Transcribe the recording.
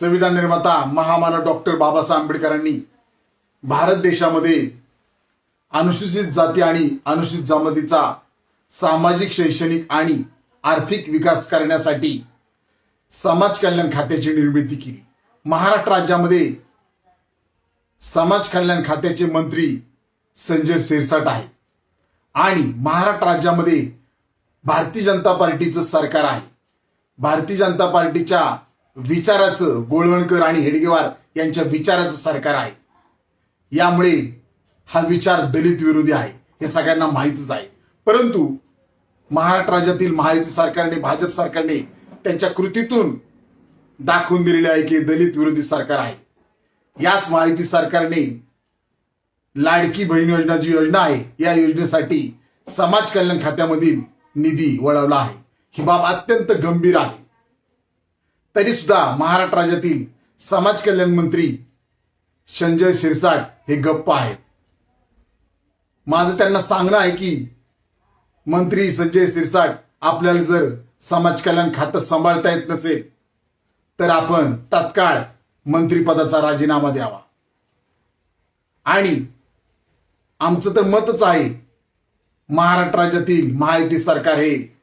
संविधान निर्माता महामानव डॉक्टर बाबासाहेब आंबेडकरांनी भारत देशामध्ये अनुसूचित जाती आणि अनुसूचित जमातीचा सामाजिक शैक्षणिक आणि आर्थिक विकास करण्यासाठी समाज कल्याण खात्याची निर्मिती केली. महाराष्ट्र राज्यामध्ये समाज कल्याण खात्याचे मंत्री संजय सिरसाट आहेत. आणि महाराष्ट्र राज्यामध्ये भारतीय जनता पार्टीचं सरकार आहे. भारतीय जनता पार्टीच्या विचाराचं गोळवणकर आणि हेडगेवार यांच्या विचाराचं सरकार आहे. यामुळे हा विचार दलित विरोधी आहे हे सगळ्यांना माहितच आहे. परंतु महाराष्ट्र राज्यातील महायुती सरकारने भाजप सरकारने त्यांच्या कृतीतून दाखवून दिलेले आहे की दलित विरोधी सरकार आहे. याच महायुती सरकारने लाडकी बहीण योजना जी योजना आहे या योजनेसाठी समाज कल्याण खात्यामधील निधी वळवला आहे. ही बाब अत्यंत गंभीर आहे. तरी सुद्धा महाराष्ट्र राज्यातील समाज कल्याण मंत्री संजय शिरसाट हे गप्प आहेत. माझं त्यांना सांगणं आहे की मंत्री संजय शिरसाट आपल्याला जर समाज कल्याण खातं सांभाळता येत नसेल तर आपण तत्काळ मंत्रिपदाचा राजीनामा द्यावा. आणि आमचं तर मतच आहे महाराष्ट्र राज्यातील महायुती सरकार हे